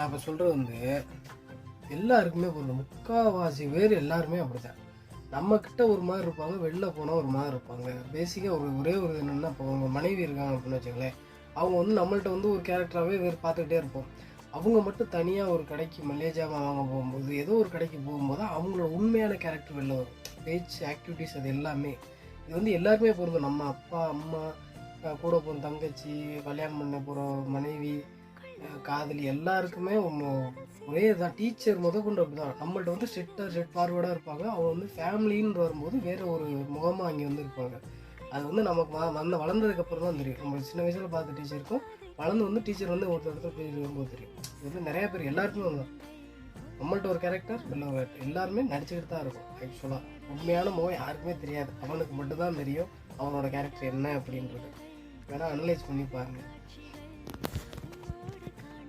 நான் இப்போ சொல்கிறது வந்து எல்லாருக்குமே பொருள் முக்கால்வாசி பேர் எல்லாருமே அப்படிதான் நம்மக்கிட்ட ஒரு மாதிரி இருப்பாங்க வெளில போனால் ஒரு மாதிரி இருப்பாங்க. பேசிக்காக ஒரு ஒரே ஒரு என்னென்னா இப்போ அவங்க மனைவி இருக்காங்க அப்படின்னு வச்சுங்களேன் அவங்க வந்து நம்மள்ட்ட வந்து ஒரு கேரக்டராகவே வேறு பார்த்துக்கிட்டே இருப்போம். அவங்க மட்டும் தனியாக ஒரு கடைக்கு மல்லிகை வாங்க போகும்போது ஏதோ ஒரு கடைக்கு போகும்போது அவங்களோட உண்மையான கேரக்டர் வெளில வரும். பேச்சு ஆக்டிவிட்டீஸ் அது எல்லாமே. இது வந்து எல்லாருமே பொருந்தும். நம்ம அப்பா அம்மா கூட போகிற தங்கச்சி கல்யாணம் பண்ண போகிற மனைவி காதலி எல்லாருக்குமே ஒரே தான் டீச்சர் முத கொண்டு அப்படி தான் நம்மள்ட்ட வந்து ஸ்ட்ரிக்டாக ஸ்ட்ரெட் ஃபார்வர்டாக இருப்பாங்க. அவங்க வந்து ஃபேமிலின்னு வரும்போது வேற ஒரு முகமாக அங்கே வந்து இருப்பாங்க. அது வந்து நமக்கு வ- வளர்ந்ததுக்கப்புறம் தான் தெரியும். நம்ம சின்ன வயசில் பார்த்த டீச்சருக்கும் வளர்ந்து வந்து டீச்சர் வந்து ஒருத்தர் இடத்துல போய் இருக்கும்போது தெரியும். இது வந்து நிறைய பேர் எல்லாருக்குமே வந்து நம்மள்ட்ட ஒரு கேரக்டர் இல்லை எல்லாருமே நடிச்சுக்கிட்டு தான் இருக்கும் ஆக்சுவலாக உண்மையான முகம் யாருக்குமே தெரியாது. அவனுக்கு மட்டும்தான் தெரியும் அவனோட கேரக்டர் என்ன அப்படின்றது. வேணால் அனலைஸ் பண்ணி பாருங்கள்